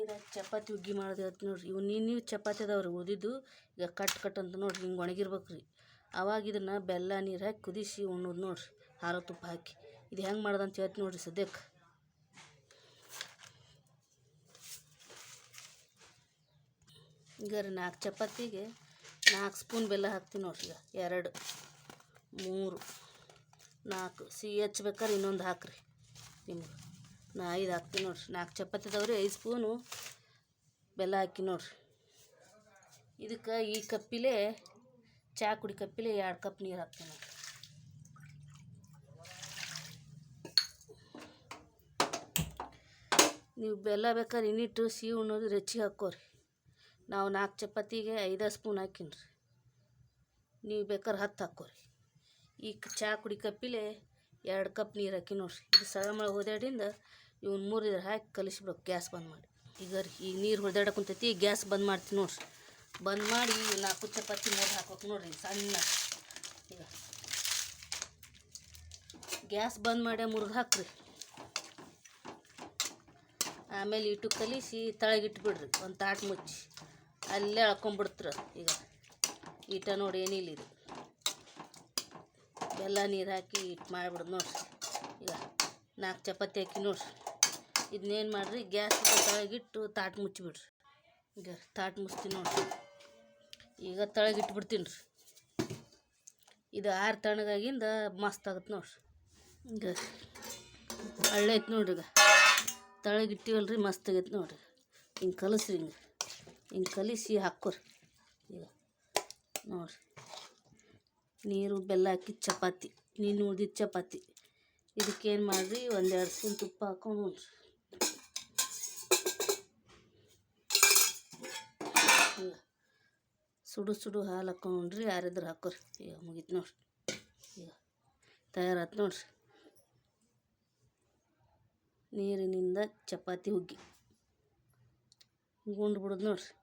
ನೀರಾಗಿ ಚಪಾತಿ ಹುಗ್ಗಿ ಮಾಡೋದು ಹೇಳ್ತೀನಿ ನೋಡ್ರಿ. ಇವು ನೀನು ಚಪಾತಿ ಅದಾವ್ರಿ ಉದಿದ್ದು ಈಗ ಕಟ್ ಕಟ್ ಅಂತ ನೋಡ್ರಿ ಹಿಂಗೆ ಒಣಗಿರ್ಬೇಕು ರೀ ಅವಾಗ ಇದನ್ನು ಬೆಲ್ಲ, ನೀರು ಹಾಕಿ ಕುದಿಸಿ ಉಣ್ಣೋದು ನೋಡ್ರಿ. ಹಾರ, ತುಪ್ಪ ಹಾಕಿ. ಇದು ಹೆಂಗೆ ಮಾಡೋದು ಅಂತ ಹೇಳ್ತೀನಿ ನೋಡ್ರಿ ಸದ್ಯಕ್ಕೆ ಈಗ ರೀ ನಾಲ್ಕು ಚಪಾತಿಗೆ ನಾಲ್ಕು ಸ್ಪೂನ್ ಬೆಲ್ಲ ಹಾಕ್ತೀನಿ ನೋಡ್ರಿ ಈಗ. ಎರಡು, ಮೂರು, ನಾಲ್ಕು. ಸಿಹಿ ಹಚ್ಬೇಕಾರೆ ಇನ್ನೊಂದು ಹಾಕ್ರಿ ನಿಮ್ಗೆ. ನಾ ಐದು ಹಾಕ್ತೀನಿ ನೋಡ್ರಿ. ನಾಲ್ಕು ಚಪಾತಿ ಅದಾವ್ರಿ, ಐದು ಸ್ಪೂನು ಬೆಲ್ಲ ಹಾಕಿ ನೋಡ್ರಿ. ಇದಕ್ಕೆ ಈ ಕಪ್ಪಿಲೆ ಚಹಾ ಕುಡಿ ಕಪ್ಪಿಲೆ ಎರಡು ಕಪ್ ನೀರು ಹಾಕ್ತೀನಿ ನೀವು ಬೆಲ್ಲ ಬೇಕಾದ್ರೆ ಇನ್ನಿಟ್ಟು ಸಿಹಿ ಉಣ್ಣೋದು ರುಚಿಗೆ ಹಾಕೋರಿ. ನಾವು ನಾಲ್ಕು ಚಪಾತಿಗೆ ಐದು ಸ್ಪೂನ್ ಹಾಕಿನ್ರಿ. ನೀವು ಬೇಕಾದ್ರೆ ಹತ್ತು ಹಾಕೋರಿ. ಈ ಚಾ ಕುಡಿ ಕಪ್ಪಿಲೆ ಎರಡು ಕಪ್ ನೀರು ಹಾಕಿ ನೋಡ್ರಿ. ಇದು ಸಗಮ ಹೊದ್ಯಾಡಿಂದ ಇವ್ನ ಮೂರು ಇದ್ರ ಹಾಕಿ ಕಲಿಸ್ಬಿಡ್ಬೇಕು ಗ್ಯಾಸ್ ಬಂದ್ ಮಾಡಿ. ಈಗ ಈಗ ನೀರು ಹೊಡೆದಾಡಕ್ಕೆ ಕುಂತೈತಿ ಗ್ಯಾಸ್ ಬಂದ್ ಮಾಡ್ತೀನಿ ನೋಡ್ರಿ. ಬಂದ್ ಮಾಡಿ ನಾಲ್ಕು ಚಪಾತಿ ಮೂರು ಹಾಕ್ಬೇಕು ನೋಡ್ರಿ, ಸಣ್ಣ. ಈಗ ಗ್ಯಾಸ್ ಬಂದ್ ಮಾಡಿ ಮುರಿದು ಹಾಕ್ರಿ. ಆಮೇಲೆ ಇಟ್ಟು ಕಲಿಸಿ ತಳಗಿಟ್ಬಿಡ್ರಿ ಒಂದು ತಾಟ್ ಮುಚ್ಚಿ. ಅಲ್ಲೇ ಅಳ್ಕೊಂಬಿಡ್ತ್ರ. ಈಗ, ಈಟ ನೋಡಿ ಏನಿಲ್ಲ ಇದು. ಬೆಲ್ಲ ನೀರು ಹಾಕಿ ಇಟ್ಟು ಮಾಡಿಬಿಡ್ದು ನೋಡ್ರಿ. ಈಗ ನಾಲ್ಕು ಚಪಾತಿ ಹಾಕಿ ನೋಡ್ರಿ. ಇದನ್ನೇನು ಮಾಡಿರಿ? ಗ್ಯಾಸ್ ತಳಗಿಟ್ಟು ತಾಟ್ ಮುಚ್ಚಿಬಿಡ್ರಿ. ಈಗ ತಾಟ್ ಮುಚ್ತೀನಿ ನೋಡ್ರಿ. ಈಗ ತಳಗಿಟ್ಬಿಡ್ತೀನಿ ರೀ. ಇದು ಆರು ತಣ್ಣಗಾಗಿಂದ ಮಸ್ತ್ ಆಗುತ್ತೆ ನೋಡ್ರಿ. ಈಗ ಹಳ್ಳೈತೆ ನೋಡ್ರಿ ಈಗ. ತಳಗಿಟ್ಟಿವಲ್ರಿ ಮಸ್ತ್ ಆಗೈತೆ ನೋಡ್ರಿ. ಹಿಂಗೆ ಕಲಸ್ರಿ ಹಿಂಗೆ. ಹಿಂಗೆ ಕಲಿಸಿ ಹಾಕೋರಿ ಈಗ ನೋಡ್ರಿ. ನೀರು, ಬೆಲ್ಲ ಹಾಕಿ ಚಪಾತಿ. ನೀನು ಉಳ್ದಿದ್ದ ಚಪಾತಿ. ಇದಕ್ಕೇನು ಮಾಡಿರಿ? ಒಂದೆರಡು ಸ್ಪೂನ್ ತುಪ್ಪ ಹಾಕೊಂಡು ನೋಡ್ರಿ. ಸುಡು ಸುಡು ಹಾಲು ಹಾಕೊಂಡ್ರಿ ಯಾರಿದ್ರೆ ಹಾಕೋರಿ. ಈಗ ಮುಗೀತು ನೋಡ್ರಿ. ಈಗ ತಯಾರಾತು ನೋಡ್ರಿ. ನೀರಿನಿಂದ ಚಪಾತಿ ಹುಗ್ಗಿ. ಗುಂಡು ಬಿಡೋದು ನೋಡ್ರಿ.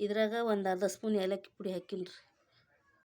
ಇದ್ರಾಗ ಒಂದು ಅರ್ಧ ಸ್ಪೂನ್ ಏಲಕ್ಕಿ ಪುಡಿ ಹಾಕಿನ್ರಿ.